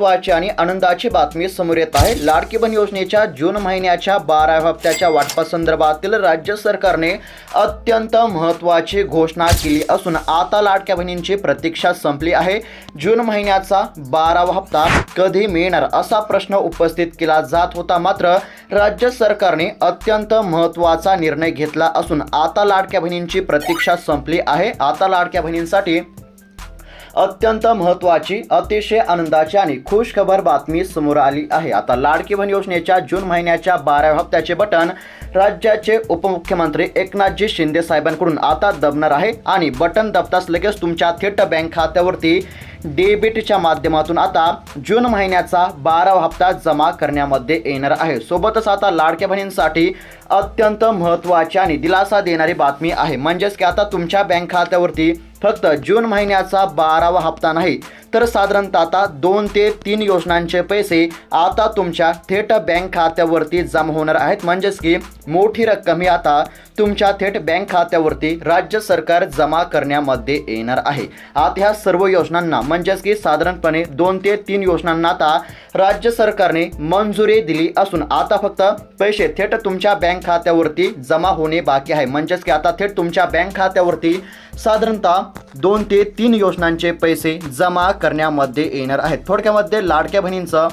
महत्वाची आणि आनंदाची बातमी समोर येत आहे. लाडकी बन योजनेच्या जून महिन्याच्या बाराव्या हप्त्याच्या वाटपासंदर्भातील राज्य सरकारने अत्यंत महत्वाची घोषणा केली असून आता लाडक्या बहिणींची प्रतीक्षा संपली आहे. जून महिन्याचा बारावा हप्ता कधी मिळणार असा प्रश्न उपस्थित केला जात होता. मात्र राज्य सरकारने अत्यंत महत्त्वाचा निर्णय घेतला असून आता लाडक्या बहिणींची प्रतीक्षा संपली आहे. आता लाडक्या बहिणींसाठी अत्यंत महत्त्वाची अतिशय आनंदाची आणि खुश खबर बातमी समोर आली आहे. आता लाडकी बहीण योजनेच्या जून महिन्याच्या बाराव्या हप्त्याचे बटन राज्याचे उपमुख्यमंत्री एकनाथजी शिंदे साहेबांकडून आता दबणार आहे आणि बटन दबताच लगेच तुमच्या थेट बँक खात्यावरती डेबिटच्या माध्यमातून आता जून महिन्याचा बारावा हप्ता जमा करण्यामध्ये येणार आहे. सोबतच आता लाडक्या बहिणींसाठी अत्यंत महत्त्वाची आणि दिलासा देणारी बातमी आहे. म्हणजेच की आता तुमच्या बँक खात्यावरती फक्त जून महिन्याचा बारावा हप्ता नाही तर साधारणतः आता दोन ते तीन योजनांचे पैसे आता तुमच्या थेट बँक खात्यावरती जमा होणार आहेत. म्हणजेच की मोठी रक्कम ही आता तुमच्या थेट बँक खात्यावरती राज्य सरकार जमा करण्यामध्ये येणार आहे. आता ह्या सर्व योजनांना म्हणजेच की साधारणपणे दोन ते तीन योजनांना आता राज्य सरकारने मंजुरी दिली असून आता फक्त पैसे थेट तुमच्या बँक खात्यावरती जमा होणे बाकी आहे. म्हणजेच की आता थेट तुमच्या बँक खात्यावरती साधारणतः दोन ते तीन योजनांचे पैसे जमा करण्यामध्ये येणार आहेत. थोडक्यामध्ये लाडक्या बहिणींचं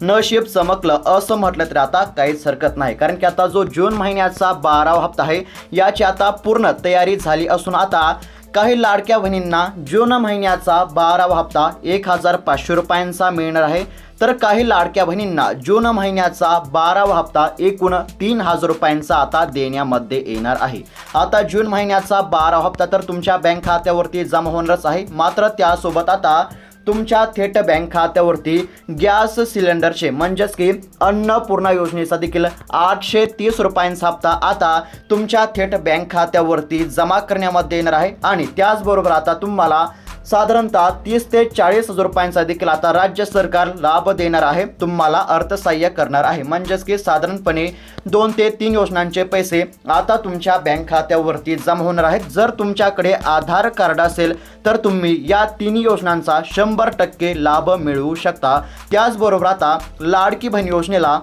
नशीब चमकलं असं म्हटलं तरी आता काहीच हरकत नाही. कारण की आता जो जून महिन्याचा बारावा हप्ता आहे याची आता पूर्ण तयारी झाली असून आता काही लाडक्या बहिणींना जून महिन्याचा बारावा हप्ता एक हजार पाचशे रुपयांचा मिळणार आहे. तर काही लाडक्या बहिणींना जून महिन्याचा बारावा हप्ता एकूण तीन हजार रुपयांचा आता देण्यामध्ये येणार आहे. आता जून महिन्याचा बारावा हप्ता तर तुमच्या बँक खात्यावरती जमा होणारच आहे. मात्र त्यासोबत आता तुमच्या थेट बँक खात्यावरती गॅस सिलेंडरचे म्हणजेच की अन्नपूर्णा योजनेचा देखील आठशे तीस रुपयांचा हप्ता आता तुमच्या थेट बँक खात्यावरती जमा करण्यामध्ये येणार आहे. आणि त्याचबरोबर आता तुम्हाला साधारणतः तीस ते चाळीस हजार रुपयांचा देखील आता राज्य सरकार लाभ देणार आहे. तुम्हाला अर्थसहाय्य करणार आहे. म्हणजेच की साधारणपणे दोन ते तीन योजनांचे पैसे आता तुमच्या बँक खात्यावरती जमा होणार आहेत. जर तुमच्याकडे आधार कार्ड असेल तर तुम्ही या तिन्ही योजनांचा शंभर टक्के लाभ मिळवू शकता. त्याचबरोबर आता लाडकी बहीण योजनेला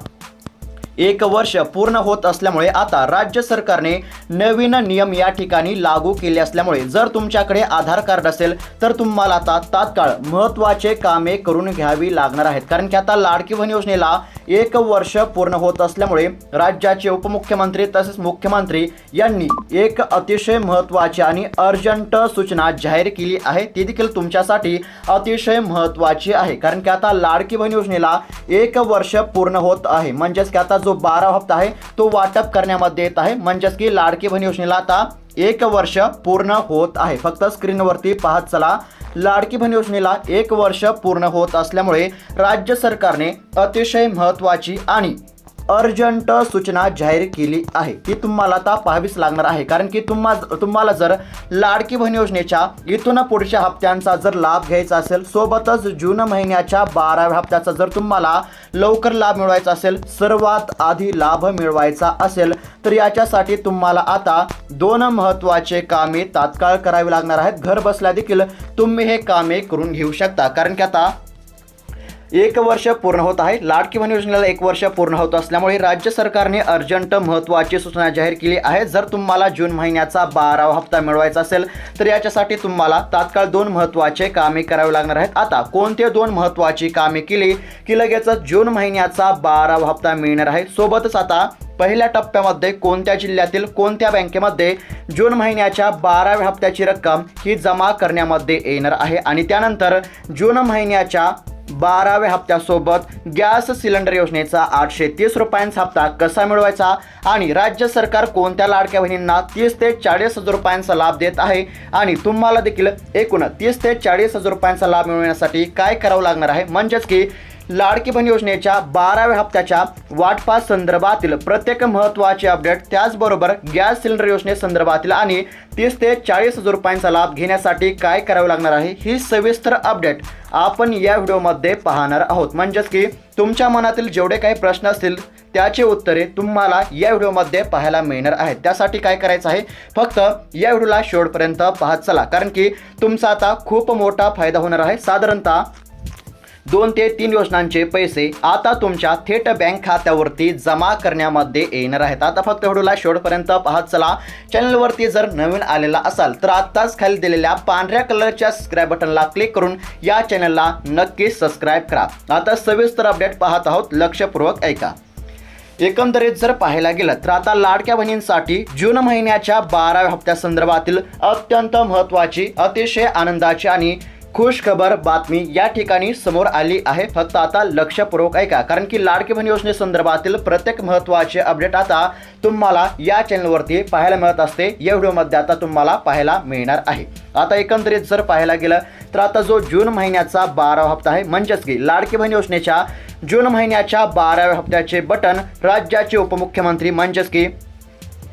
एक वर्ष पूर्ण होत असल्यामुळे आता राज्य सरकारने नवीन नियम या ठिकाणी लागू केले असल्यामुळे जर तुमच्याकडे आधार कार्ड असेल तर तुम्हाला आता तात्काळ महत्त्वाचे कामे करून घ्यावी लागणार आहेत. कारण की आता लाडकी बहीण योजनेला एक वर्ष पूर्ण होत असल्यामुळे राज्याचे उपमुख्यमंत्री तसेच मुख्यमंत्री यांनी एक अतिशय महत्त्वाची आणि अर्जंट सूचना जाहीर केली आहे. ती देखील तुमच्यासाठी अतिशय महत्त्वाची आहे. कारण की आता लाडकी बहीण योजनेला एक वर्ष पूर्ण होत आहे. म्हणजेच की आता जो बारा हप्ता आहे तो वाटप करण्यामध्ये येत आहे. म्हणजेच की लाडकी बहीण योजनेला आता एक वर्ष पूर्ण होत आहे. फक्त स्क्रीनवरती पाहत चला. लाडकी बहीण योजनेला एक वर्ष पूर्ण होत असल्यामुळे राज्य सरकारने अतिशय महत्त्वाची आणि अर्जंट सूचना जाहीर केली आहे. ती तुम्हाला आता पाहावीच लागणार आहे. कारण की तुम्हा तुम्हाला जर लाडकी बहीण योजनेच्या इथून पुढच्या हप्त्यांचा जर लाभ घ्यायचा असेल सोबतच जून महिन्याच्या बाराव्या हप्त्याचा जर तुम्हाला लवकर लाभ मिळवायचा असेल सर्वात आधी लाभ मिळवायचा असेल तर याच्यासाठी तुम्हाला आता दोन महत्त्वाचे कामे तात्काळ करावी लागणार आहेत. घर बसल्या देखील तुम्ही हे कामे करून घेऊ शकता. कारण की आता एक वर्ष पूर्ण होत आहे. लाडकी बहीण योजनेला एक वर्ष पूर्ण होत असल्यामुळे राज्य सरकारने अर्जंट महत्त्वाची सूचना जाहीर केली आहे. जर तुम्हाला जून महिन्याचा बारावा हप्ता मिळवायचा असेल तर याच्यासाठी तुम्हाला तात्काळ दोन महत्त्वाचे कामे करावे लागणार आहेत. आता कोणते दोन महत्त्वाची कामे केली की लगेच जून महिन्याचा बारावा हप्ता मिळणार आहे? सोबतच आता पहिल्या टप्प्यामध्ये कोणत्या जिल्ह्यातील कोणत्या बँकेमध्ये जून महिन्याच्या बाराव्या हप्त्याची रक्कम ही जमा करण्यामध्ये येणार आहे? आणि त्यानंतर जून महिन्याच्या बाराव्या हप्त्यासोबत गॅस सिलेंडर योजनेचा आठशे तीस रुपयांचा हप्ता कसा मिळवायचा आणि राज्य सरकार कोणत्या लाडक्या बहिणींना तीस ते चाळीस हजार रुपयांचा लाभ देत आहे आणि तुम्हाला देखील एकूण तीस ते चाळीस हजार रुपयांचा लाभ मिळवण्यासाठी काय करावं लागणार आहे? म्हणजेच की लाडकी बहीण योजनेच्या बाराव्या हप्त्याच्या वाटपास संदर्भातील प्रत्येक महत्त्वाचे अपडेट त्याचबरोबर गॅस सिलेंडर योजनेसंदर्भातील आणि तीस ते चाळीस हजार रुपयांचा लाभ घेण्यासाठी काय करावं लागणार आहे ही सविस्तर अपडेट आपण या व्हिडिओमध्ये पाहणार आहोत. म्हणजेच की तुमच्या मनातील जेवढे काही प्रश्न असतील त्याचे उत्तरे तुम्हाला या व्हिडिओमध्ये पाहायला मिळणार आहेत. त्यासाठी काय करायचं आहे? फक्त या व्हिडिओला शेवटपर्यंत पाहत चला. कारण की तुमचा आता खूप मोठा फायदा होणार आहे. साधारणतः दोन ते तीन योजनांचे पैसे आता तुमच्या थेट बँक खात्यावरती जमा करण्यामध्ये येणार आहेत. आता फक्त व्हिडिओला शेवटपर्यंत पाहत चला. चॅनलवरती जर नवीन आलेला असाल तर आत्ताच खाली दिलेल्या पांढऱ्या कलरच्या सबस्क्राईब बटनला क्लिक करून या चॅनलला नक्की सबस्क्राईब करा. आता सविस्तर अपडेट पाहत आहोत. लक्षपूर्वक ऐका. एकंदरीत जर पाहायला गेलं तर आता लाडक्या बहिणींसाठी जून महिन्याच्या बाराव्या हप्त्यासंदर्भातील अत्यंत महत्त्वाची अतिशय आनंदाची आणि खुश खबर बातमी या ठिकाणी समोर आली आहे. फक्त आता लक्षपूर्वक ऐका. कारण की लाडकी बहीण योजनेसंदर्भातील प्रत्येक महत्त्वाचे अपडेट आता तुम्हाला या चॅनलवरती पाहायला मिळत असते. या व्हिडिओमध्ये आता तुम्हाला पाहायला मिळणार आहे. आता एकंदरीत जर पाहायला गेलं तर आता जो जून महिन्याचा बारावा हप्ता आहे म्हणजेच की लाडकी बहीण योजनेच्या जून महिन्याच्या बाराव्या हप्त्याचे बटन राज्याचे उपमुख्यमंत्री म्हणजेच की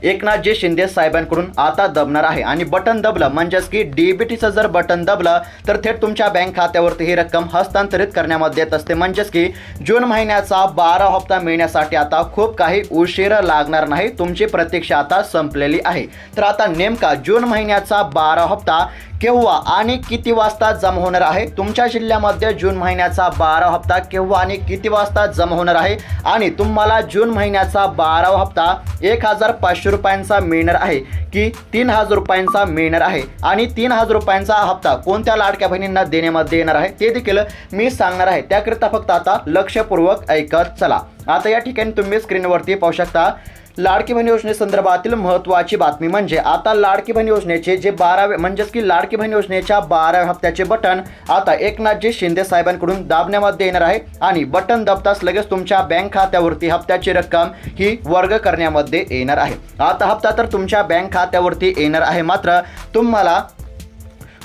एकनाथजी शिंदे साहेबांकडून आता दबणार आहे. आणि बटन दबलं म्हणजेच की डीबीटीचं जर बटन दबलं तर थेट तुमच्या बँक खात्यावरती ही रक्कम हस्तांतरित करण्यामध्ये येत असते. म्हणजेच की जून महिन्याचा बारा हप्ता मिळण्यासाठी आता खूप काही उशीर लागणार नाही. तुमची प्रतीक्षा आता संपलेली आहे. तर आता नेमका जून महिन्याचा बारा हप्ता केव्हा आणि किती वाजता जमा होणार आहे? तुमच्या जिल्ह्यामध्ये जून महिन्याचा बारा हप्ता केव्हा आणि किती वाजता जमा होणार आहे? आणि तुम्हाला जून महिन्याचा बारावा हप्ता एक हजार पाचशे रुपयांचा मिळणार आहे की तीन हजार रुपयांचा मिळणार आहे? आणि तीन हजार रुपयांचा हप्ता कोणत्या लाडक्या बहिणींना देण्यामध्ये येणार आहे? ते देखील मी सांगणार आहे. त्याकरिता फक्त आता लक्षपूर्वक ऐकत चला. आता या ठिकाणी तुम्ही स्क्रीनवरती पाहू शकता. लाडकी बहीण योजनेसंदर्भातील महत्त्वाची बातमी म्हणजे आता लाडकी बहीण योजनेचे जे बारावे म्हणजेच की लाडकी बहीण योजनेच्या बाराव्या हप्त्याचे बटन आता एकनाथजी शिंदे साहेबांकडून दाबण्यामध्ये येणार आहे आणि बटन दाबताच लगेच तुमच्या बँक खात्यावरती हप्त्याची रक्कम ही वर्ग करण्यामध्ये येणार आहे. आता हप्ता तर तुमच्या बँक खात्यावरती येणार आहे. मात्र तुम्हाला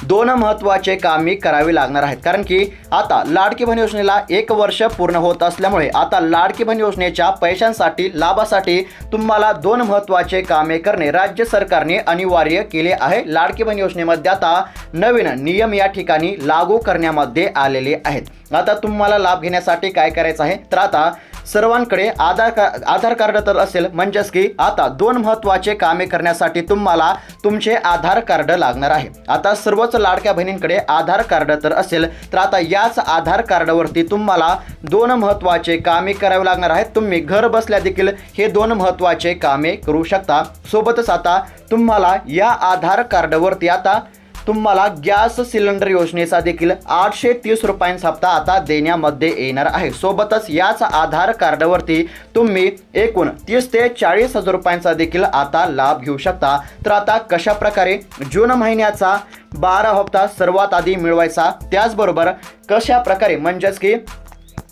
दोन महत्त्वाचे कामे करावी लागणार आहेत. कारण की आता लाडकी बहीण योजनेला एक वर्ष पूर्ण होत असल्यामुळे आता लाडकी बहीण योजनेच्या पैशांसाठी लाभासाठी तुम्हाला दोन महत्त्वाचे कामे करणे राज्य सरकारने अनिवार्य केले आहे. लाडकी बहीण योजनेमध्ये आता नवीन नियम या ठिकाणी लागू करण्यामध्ये आलेले आहेत. आता तुम्हाला लाभ घेण्यासाठी काय करायचं आहे? तर आता सर्वांकडे आधार का आधार कार्ड तर असेल म्हणजेच की आता दोन महत्त्वाचे कामे करण्यासाठी तुम्हाला तुमचे आधार कार्ड लागणार आहे. आता सर्वच लाडक्या बहिणींकडे आधार कार्ड तर असेल तर आता याच आधार कार्डवरती तुम्हाला दोन महत्त्वाचे कामे करावे लागणार आहेत. तुम्ही घर बसल्या देखील हे दोन महत्त्वाचे कामे करू शकता. सोबतच आता तुम्हाला या आधार कार्डवरती आता तुम्हाला गॅस सिलेंडर योजनेचा देखील आठशे तीस रुपयांचा हप्ता आता देण्यामध्ये येणार आहे. सोबतच याच आधार कार्डवरती तुम्ही एकूण तीस ते चाळीस हजार रुपयांचा देखील आता लाभ घेऊ शकता. तर आता कशा प्रकारे जून महिन्याचा बारा हप्ता सर्वात आधी मिळवायचा? त्याचबरोबर कशा प्रकारे म्हणजेच की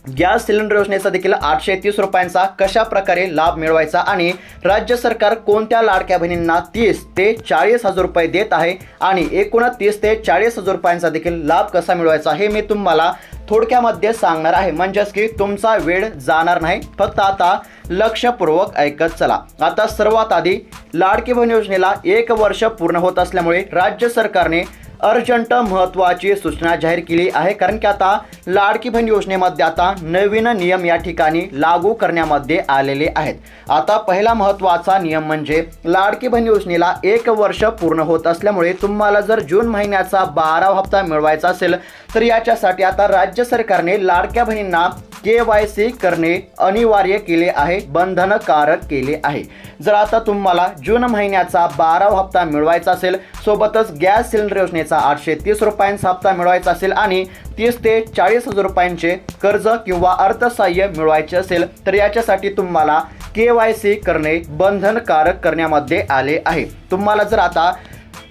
गॅस सिलेंडर योजनेचा देखील आठशे तीस रुपयांचा कशा प्रकारे लाभ मिळवायचा आणि राज्य सरकार कोणत्या लाडक्या बहिणींना तीस ते चाळीस हजार रुपये देत आहे आणि एकूण तीस ते चाळीस हजार रुपयांचा देखील लाभ कसा मिळवायचा हे मी तुम्हाला थोडक्यामध्ये सांगणार आहे. म्हणजेच की तुमचा वेळ जाणार नाही. फक्त आता लक्षपूर्वक ऐकत चला. आता सर्वात आधी लाडकी बहीण योजनेला एक वर्ष पूर्ण होत असल्यामुळे राज्य सरकारने अर्जंट महत्त्वाची सूचना जाहीर केली आहे. कारण की आता लाडकी बहीण योजनेमध्ये आता नवीन नियम या ठिकाणी लागू करण्यामध्ये आलेले आहेत. आता पहिला महत्त्वाचा नियम म्हणजे लाडकी बहीण योजनेला एक वर्ष पूर्ण होत असल्यामुळे तुम्हाला जर जून महिन्याचा बारावा हप्ता मिळवायचा असेल तर याच्यासाठी आता राज्य सरकारने लाडक्या बहिणींना के वाय सी करणे अनिवार्य केले आहे बंधनकारक केले आहे. जर आता तुम्हाला जून महिन्याचा बारावा हप्ता मिळवायचा असेल सोबतच गॅस सिलेंडर योजनेचा आठशे तीस रुपयांचा हप्ता मिळवायचा असेल आणि तीस ते चाळीस हजार रुपयांचे कर्ज किंवा अर्थसहाय्य मिळवायचे असेल तर याच्यासाठी तुम्हाला के वाय सी करणे बंधनकारक करण्यामध्ये आले आहे. तुम्हाला जर आता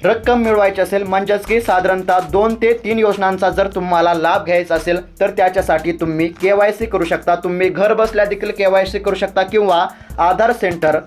रक्कम मिळवायची असेल म्हणजेच की साधारणतः दोन ते तीन योजनांचा जर तुम्हाला लाभ घ्यायचा असेल तर त्याच्यासाठी तुम्ही के वाय सी करू शकता. तुम्ही घर बसल्या देखील के वाय सी करू शकता किंवा आधार सेंटर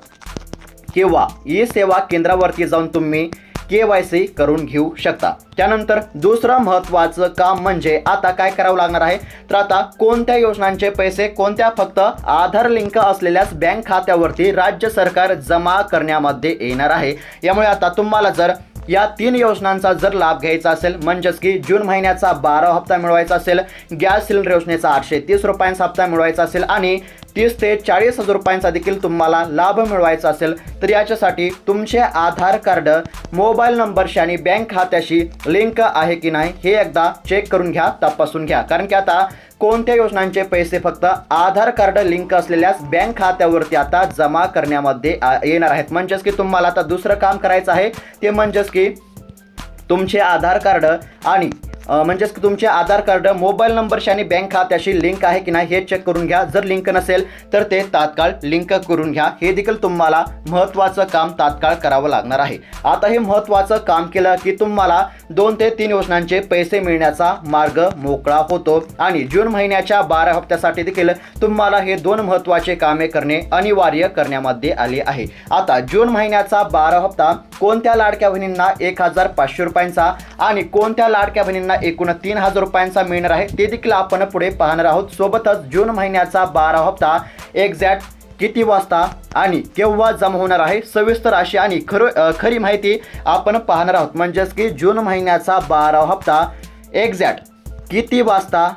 किंवा ई सेवा केंद्रावरती जाऊन तुम्ही के वाय सी करून घेऊ शकता. त्यानंतर दुसरं महत्त्वाचं काम म्हणजे आता काय करावं लागणार आहे? तर आता कोणत्या योजनांचे पैसे कोणत्या फक्त आधार लिंक असलेल्याच बँक खात्यावरती राज्य सरकार जमा करण्यामध्ये येणार आहे? यामुळे आता तुम्हाला जर या तीन योजनांचा जर लाभ घ्यायचा असेल म्हणजेच की जून महिन्याचा बारा हप्ता मिळवायचा असेल गॅस सिलेंडर योजनेचा आठशे तीस रुपयांचा हप्ता मिळवायचा असेल आणि तीस ते चाळीस हजार रुपयांचा देखील तुम्हाला लाभ मिळवायचा असेल तर याच्यासाठी तुमचे आधार कार्ड मोबाईल नंबरशी आणि बँक खात्याशी लिंक आहे की नाही हे एकदा चेक करून घ्या तपासून घ्या. कारण की आता कोणत्या योजनांचे पैसे फक्त आधार कार्ड लिंक असलेल्याच बँक खात्यावरती आता जमा करण्यामध्ये आ- येणार आहेत. म्हणजेच की तुम्हाला आता दुसरं काम करायचं आहे ते म्हणजेच की तुमचे आधार कार्ड आणि म्हणजेच की तुमचे आधार कार्ड मोबाईल नंबरशी आणि बँक खात्याशी लिंक आहे की नाही हे चेक करून घ्या. जर लिंक नसेल तर ते तात्काळ लिंक करून घ्या. हे देखील तुम्हाला महत्त्वाचं काम तात्काळ करावं लागणार आहे. आता हे महत्त्वाचं काम केलं की तुम्हाला दोन ते तीन योजनांचे पैसे मिळण्याचा मार्ग मोकळा होतो. आणि जून महिन्याच्या बारा हप्त्यासाठी देखील तुम्हाला हे दोन महत्त्वाचे कामे करणे अनिवार्य करण्यामध्ये आले आहे. आता जून महिन्याचा बारा हप्ता कोणत्या लाडक्या बहिणींना एक हजार पाचशे रुपयांचा आणि कोणत्या लाडक्या बहिणींना एकूण तीन हजार रुपयांचा मिळणार आहे. ते देखील आपण पुढे पाहणार आहोत. सोबतच जून महिन्याचा बारा हप्ता एक्झॅक्ट किती वाजता आणि केव्हा जमा होणार आहे सविस्तर अशी आणि खरो खरी माहिती आपण पाहणार आहोत. म्हणजेच की जून महिन्याचा बारा हप्ता एक्झॅक्ट किती वाजता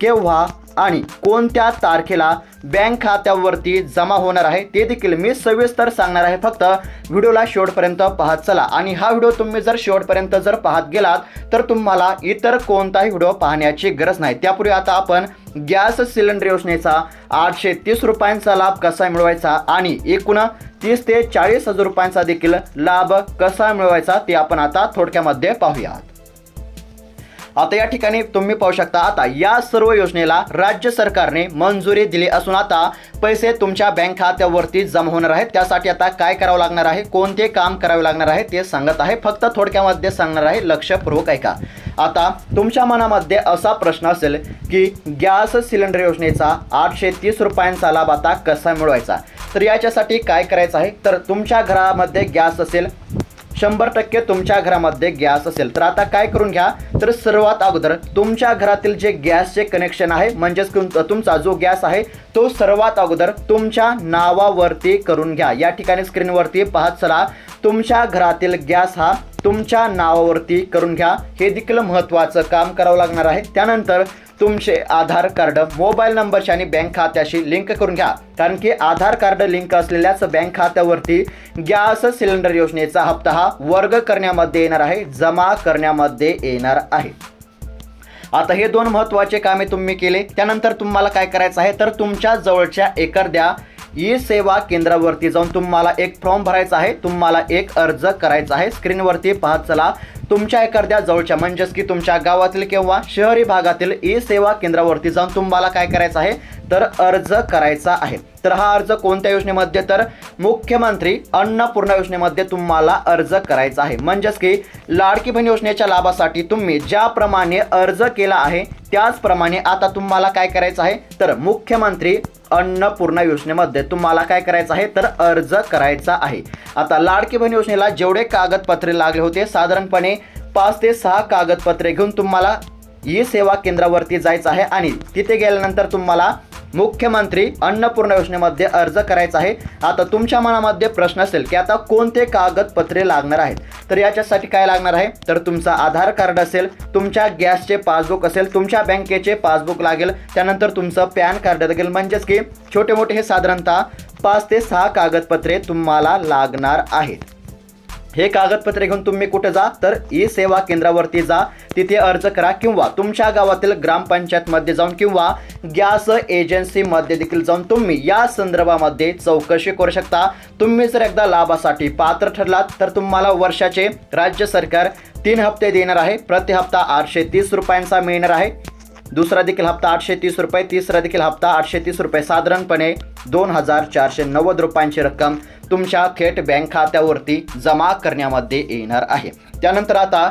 केव्हा आणि कोणत्या तारखेला बँक खात्यावरती जमा होणार आहे ते देखील मी सविस्तर सांगणार आहे. फक्त व्हिडिओला शेवटपर्यंत पाहत चला. आणि हा व्हिडिओ तुम्ही जर शेवटपर्यंत जर पाहत गेलात तर तुम्हाला इतर कोणताही व्हिडिओ पाहण्याची गरज नाही. त्यापूर्वी आता आपण गॅस सिलेंडर योजनेचा आठशे तीस रुपयांचा लाभ कसा मिळवायचा आणि एकूण तीस ते चाळीस हजार रुपयांचा देखील लाभ कसा मिळवायचा ते आपण आता थोडक्यामध्ये पाहूयात. आता या ठिकाणी तुम्ही पाहू शकता आता या सर्व योजनेला राज्य सरकारने मंजुरी दिली असून आता पैसे तुमच्या बँक खात्यावरती जमा होणार आहेत. त्यासाठी आता काय करावं लागणार आहे? कोणते काम करावे लागणार आहे ते सांगत आहे. फक्त थोडक्यामध्ये सांगणार आहे लक्षपूर्वक ऐका. आता तुमच्या मनामध्ये असा प्रश्न असेल की गॅस सिलेंडर योजनेचा आठशे तीस रुपयांचा लाभ आता कसा मिळवायचा? तर याच्यासाठी काय करायचं आहे? तर तुमच्या घरामध्ये गॅस असेल शंभर टक्के तुमच्या घरामध्ये गॅस असेल. तर आता काय करून घ्या? तर सर्वात अगोदर तुमच्या घरातील जे गॅसचे कनेक्शन आहे म्हणजेच तुम- तुमचा जो गॅस आहे तो सर्वात अगोदर तुमच्या नावावरती करून घ्या. या ठिकाणी स्क्रीनवरती पाहत चला. तुमच्या घरातील गॅस हा तुमच्या नावावरती करून घ्या. हे देखील महत्त्वाचं काम करावं लागणार आहे. त्यानंतर तुमचे आधार कार्ड मोबाईल नंबरशी आणि बँक खात्याशी लिंक करून घ्या. कारण की आधार कार्ड लिंक असलेल्याच बँक खात्यावरती गॅस सिलेंडर योजनेचा हप्ता हा वर्ग करण्यामध्ये येणार आहे जमा करण्यामध्ये येणार आहे. आता हे दोन महत्त्वाचे कामे तुम्ही केले. त्यानंतर तुम्हाला काय करायचं आहे? तर तुमच्या जवळच्या एखाद्या ई सेवा केंद्रावरती जाऊन तुम्हाला एक फॉर्म भरायचा आहे. तुम्हाला एक अर्ज करायचा आहे. स्क्रीनवरती पाहत चला. तुमच्या एखाद्या जवळच्या म्हणजेच की तुमच्या गावातील किंवा शहरी भागातील ई सेवा केंद्रावरती जाऊन तुम्हाला काय करायचं आहे? तर अर्ज करायचा आहे. तर हा अर्ज कोणत्या योजनेमध्ये? तर मुख्यमंत्री अन्नपूर्णा योजनेमध्ये तुम्हाला अर्ज करायचा आहे. म्हणजेच की लाडकी बहीण योजनेच्या लाभासाठी तुम्ही ज्याप्रमाणे अर्ज केला आहे त्याचप्रमाणे आता तुम्हाला काय करायचं आहे? तर मुख्यमंत्री अन्नपूर्णा योजनेमध्ये तुम्हाला काय करायचं आहे? तर अर्ज करायचा आहे. आता लाडकी बहीण योजनेला जेवढे कागदपत्रे लागले होते साधारणपणे पाच ते सहा कागदपत्रे घेऊन तुम्हाला ई सेवा केंद्रावरती जायचं आहे आणि तिथे गेल्यानंतर तुम्हाला मुख्यमंत्री अन्नपूर्णा योजनेमध्ये अर्ज करायचा आहे. आता तुमच्या मनामध्ये प्रश्न असेल की आता कोणते कागदपत्रे लागणार आहेत? तर याच्यासाठी काय लागणार आहे? तर तुमचा आधार कार्ड असेल तुमच्या गॅसचे पासबुक असेल तुमच्या बँकेचे पासबुक लागेल. त्यानंतर तुमचं पॅन कार्ड लागेल. म्हणजेच की छोटे मोठे हे साधारणतः पाच ते सहा कागदपत्रे तुम्हाला लागणार आहेत. हे कागदपत्रे घेऊन तुम्ही कुठे जा तर ई सेवा केंद्रावरती जा. तिथे अर्ज करा किंवा तुमच्या गावातील ग्रामपंचायतमध्ये जाऊन किंवा गॅस एजन्सीमध्ये देखील जाऊन तुम्ही या संदर्भामध्ये चौकशी करू शकता. तुम्ही जर एकदा लाभासाठी पात्र ठरलात तर तुम्हाला वर्षाचे राज्य सरकार तीन हप्ते देणार आहे. प्रति हप्ता आठशे तीस रुपयांचा मिळणार आहे. दुसरा देखील हप्ता आठशे तीस रुपये तिसरा देखील हप्ता आठशे तीस रुपये. साधारणपणे दोन हजार चारशे नव्वद रुपयांची रक्कम तुमच्या थेट बँक खात्यावरती जमा करण्यामध्ये येणार आहे. त्यानंतर आता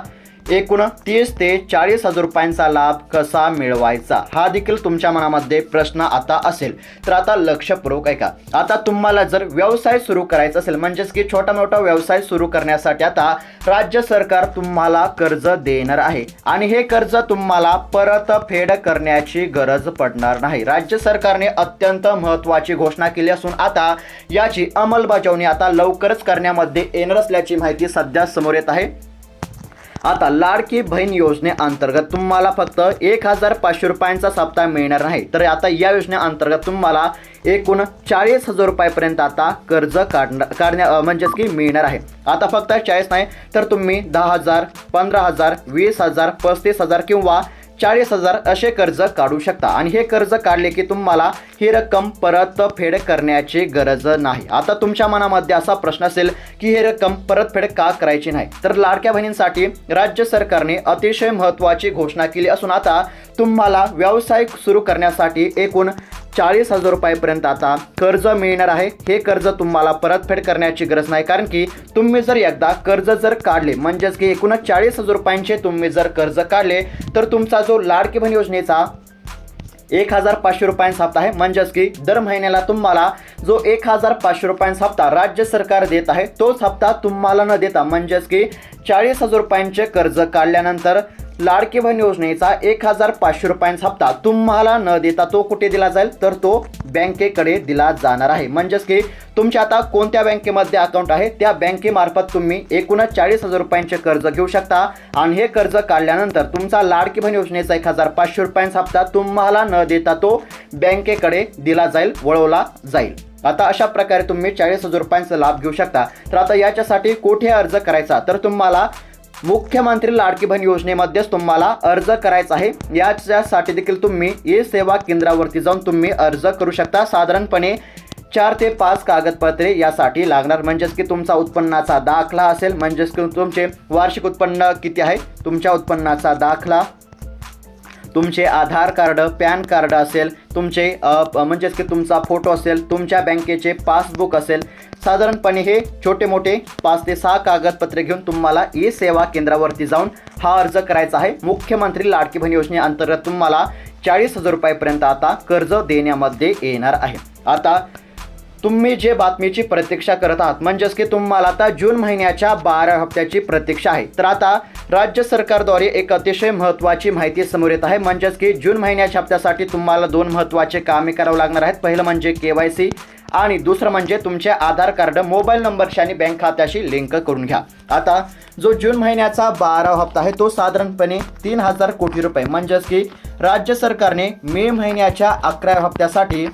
एकूण तीस ते चाळीस हजार रुपयांचा लाभ कसा मिळवायचा? हा देखील तुमच्या मनामध्ये प्रश्न आता असेल. तर आता लक्षपूर्वक ऐका. आता तुम्हाला जर व्यवसाय सुरू करायचा असेल म्हणजेच की छोटा मोठा व्यवसाय सुरू करण्यासाठी आता राज्य सरकार तुम्हाला कर्ज देणार आहे. आणि हे कर्ज तुम्हाला परतफेड करण्याची गरज पडणार नाही. राज्य सरकारने अत्यंत महत्त्वाची घोषणा केली असून आता याची अंमलबजावणी आता लवकरच करण्यामध्ये येणार असल्याची माहिती सध्या समोर येत आहे. आता लाडकी बहीण योजनेअंतर्गत तुम्हाला फक्त एक हजार पाचशे रुपयांचा सप्ताह मिळणार नाही. तर आता या योजनेअंतर्गत तुम्हाला एकूण चाळीस हजार रुपयापर्यंत आता कर्ज काढणं काढण्या म्हणजेच की मिळणार आहे. आता फक्त चाळीस नाही तर तुम्ही दहा हजार पंधरा हजार वीस हजार पस्तीस हजार किंवा चाळीस हजार असे कर्ज काढू शकता. आणि हे कर्ज काढले की तुम्हाला ही रक्कम परतफेड करण्याची गरज नाही. आता तुमच्या मनामध्ये असा प्रश्न असेल की ही रक्कम परतफेड का करायची नाही? तर लाडक्या बहिणींसाठी राज्य सरकारने अतिशय महत्त्वाची घोषणा केली असून आता तुम्हाला व्यवसाय सुरू करण्यासाठी एकूण चाळीस हजार रुपयापर्यंत आता कर्ज मिळणार आहे. हे कर्ज तुम्हाला परतफेड करण्याची गरज नाही. कारण की तुम्ही जर एकदा कर्ज जर काढले म्हणजेच की एकूणच चाळीस हजार रुपयांचे तुम्ही जर कर्ज काढले तर तुमचा जो लाडकी बहीण योजनेचा एक हजार पाचशे रुपयांचा हप्ता आहे. म्हणजेच की दर महिन्याला तुम्हाला जो एक हजार पाचशे रुपयांचा हप्ता राज्य सरकार देत आहे तोच हप्ता तुम्हाला न देता म्हणजेच की चाळीस हजार रुपयांचे कर्ज काढल्यानंतर लाडकी बहीण योजनेचा एक हजार पाचशे रुपयांचा हप्ता तुम्हाला न देता तो कुठे दिला जाईल? तर तो बँकेकडे दिला जाणार आहे. म्हणजेच की तुमच्या आता कोणत्या बँकेमध्ये अकाउंट आहे? त्या बँकेमार्फत तुम्ही एकूणच चाळीस हजार रुपयांचे कर्ज घेऊ शकता आणि हे कर्ज काढल्यानंतर तुमचा लाडकी बहीण योजनेचा एक हजार पाचशे रुपयांचा हप्ता तुम्हाला न देता तो बँकेकडे दिला जाईल वळवला जाईल. आता अशा प्रकारे तुम्ही चाळीस हजार रुपयांचा लाभ घेऊ शकता. तर आता याच्यासाठी कुठे अर्ज करायचा? तर तुम्हाला मुख्यमंत्री लाडकी बहीण योजनेमध्येच तुम्हाला अर्ज करायचा आहे. याच्यासाठी देखील तुम्ही ई सेवा केंद्रावरती जाऊन तुम्ही अर्ज करू शकता. साधारणपणे चार ते पाच कागदपत्रे यासाठी लागणार. म्हणजेच की तुमचा उत्पन्नाचा दाखला असेल म्हणजेच की तुमचे वार्षिक उत्पन्न किती आहे तुमच्या उत्पन्नाचा दाखला तुमचे आधार कार्ड पॅन कार्ड असेल तुमचे म्हणजेच की तुमचा फोटो असेल तुमच्या बँकेचे पासबुक असेल साधारणपणे हे छोटे मोठे पाच ते सहा कागदपत्रे घेऊन तुम्हाला ई सेवा केंद्रावरती जाऊन हा अर्ज करायचा आहे. मुख्यमंत्री लाडकी बहीण योजनेअंतर्गत तुम्हाला चाळीस हजार रुपयापर्यंत आता कर्ज देण्यामध्ये येणार आहे. आता तुम्ही जे बातमीची प्रतीक्षा करत आहात म्हणजेच की तुम्हाला आता जून महिन्याच्या बारा हप्त्याची प्रतीक्षा आहे. तर आता राज्य सरकारद्वारे एक अतिशय महत्त्वाची माहिती समोर येत आहे म्हणजेच की जून महिन्याच्या हप्त्यासाठी तुम्हाला दोन महत्त्वाचे कामे करावं लागणार आहेत. पहिलं म्हणजे के वाय सी आणि दुसरं म्हणजे तुमचे आधार कार्ड मोबाईल नंबरशी आणि बँक खात्याशी लिंक करून घ्या. आता जो जून महिन्याचा बारा हप्ता आहे तो साधारणपणे तीन हजार कोटी रुपये. म्हणजेच की राज्य सरकारने मे महिन्याच्या अकराव्या हप्त्यासाठी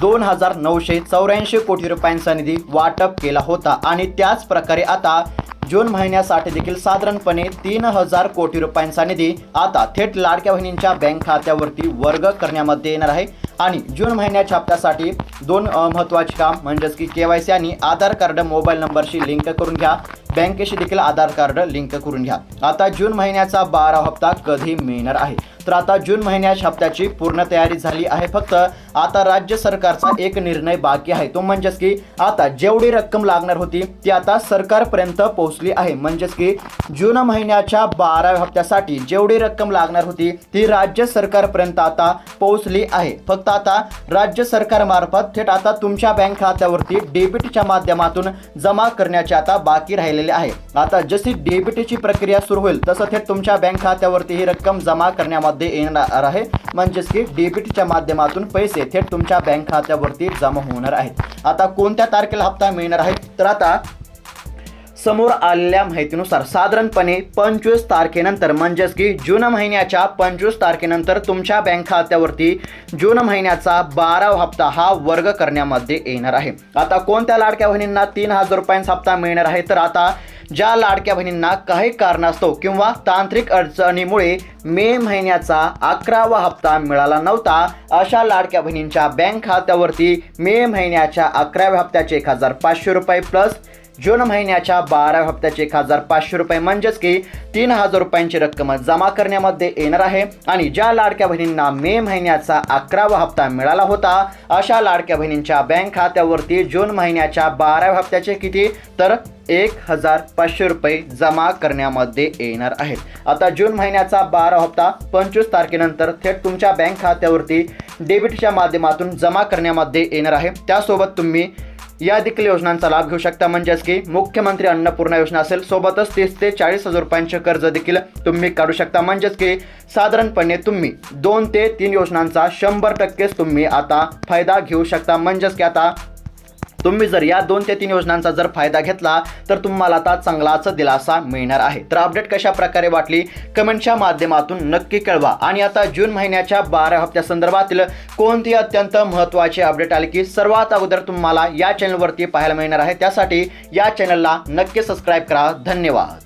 दोन हजार नऊशे चौऱ्याऐंशी कोटी रुपयांचा निधी वाटप केला होता. आणि त्याच प्रकारे आता जून महिन्यासाठी देखील साधारणपणे तीन हजार कोटी रुपयांचा निधी आता थेट लाडक्या बहिणींच्या बँक खात्यावरती वर्ग करण्यामध्ये येणार आहे. आणि जून महिन्याच्या हप्त्यासाठी दोन महत्त्वाचे काम म्हणजेच की के वाय सी आणि आधार कार्ड मोबाईल नंबरशी लिंक करून घ्या. बँकेशी देखील आधार कार्ड लिंक करून घ्या. आता जून महिन्याचा बारा हप्ता कधी मिळणार आहे? तर आता जून महिन्याच्या हप्त्याची पूर्ण तयारी झाली आहे. फक्त आता राज्य सरकारचा एक निर्णय बाकी आहे. तो म्हणजेच की आता जेवढी रक्कम लागणार होती ती आता सरकारपर्यंत पोहोच पोहोचली आहे. म्हणजेच की जून महिन्याच्या बाराव्या हप्त्यासाठी जेवढी रक्कम लागणार होती ती राज्य सरकारपर्यंत आता पोहोचली आहे. फक्त आता राज्य सरकारमार्फत थेट आता तुमच्या बँक खात्यावरती डेबिटच्या माध्यमातून जमा करण्याचे आता बाकी राहिलेले आहे. आता जशी डेबिटची प्रक्रिया सुरू होईल तसं थेट तुमच्या बँक खात्यावरती ही रक्कम जमा करण्यामध्ये येणार आहे. म्हणजेच की डेबिटच्या माध्यमातून पैसे थेट तुमच्या बँक खात्यावरती जमा होणार आहेत. आता कोणत्या तारखेला हप्ता मिळणार आहे? तर आता समोर आलेल्या माहितीनुसार साधारणपणे पंचवीस तारखेनंतर म्हणजेच की जून महिन्याच्या पंचवीस तारखेनंतर तुमच्या बँक खात्यावरती जून महिन्याचा बारावा हप्ता हा वर्ग करण्यामध्ये येणार आहे. आता कोणत्या लाडक्या बहिणींना तीन हजार रुपयांचा हप्ता मिळणार आहे? तर आता ज्या लाडक्या बहिणींना काही कारणास्तव किंवा तांत्रिक अडचणीमुळे मे महिन्याचा अकरावा हप्ता मिळाला नव्हता अशा लाडक्या बहिणींच्या बँक खात्यावरती मे महिन्याच्या अकराव्या हप्त्याचे एक हजार पाचशे रुपये प्लस जून महिन्याच्या बाराव्या हप्त्याचे एक हजार पाचशे रुपये म्हणजेच की तीन हजार रुपयांची रक्कम जमा करण्यामध्ये येणार आहे आणि ज्या लाडक्या बहिणींना मे महिन्याचा अकरावा हप्ता मिळाला होता अशा लाडक्या बहिणींच्या बँक खात्यावरती जून महिन्याच्या बाराव्या हप्त्याचे किती तर एक हजार पाचशे रुपये जमा करण्यामध्ये येणार आहेत. आता जून महिन्याचा बारा हप्ता पंचवीस तारखेनंतर थेट तुमच्या बँक खात्यावरती डेबिटच्या माध्यमातून जमा करण्यामध्ये येणार आहे. त्यासोबत तुम्ही या देखील योजनांचा लाभ घेऊ शकता. म्हणजेच की मुख्यमंत्री अन्नपूर्णा योजना असेल सोबतच तीस ते चाळीस हजार रुपयांचे कर्ज देखील तुम्ही काढू शकता. म्हणजेच की साधारणपणे तुम्ही दोन ते तीन योजनांचा शंभर टक्केच तुम्ही आता फायदा घेऊ शकता. म्हणजेच की आता तुम्ही जर या दोन ते तीन योजनांचा जर फायदा घेतला तर तुम्हाला आता चांगलाच दिलासा मिळणार आहे. तर अपडेट कशा प्रकारे वाटली? कमेंटच्या माध्यमातून नक्की कळवा. आणि आता जून महिन्याच्या बारा हप्त्या संदर्भातील कोणती अत्यंत महत्त्वाचे अपडेट आली की सर्वात अगोदर तुम्हाला या चॅनलवरती पाहायला मिळणार आहे. त्यासाठी या चॅनलला नक्की सबस्क्राईब करा. धन्यवाद.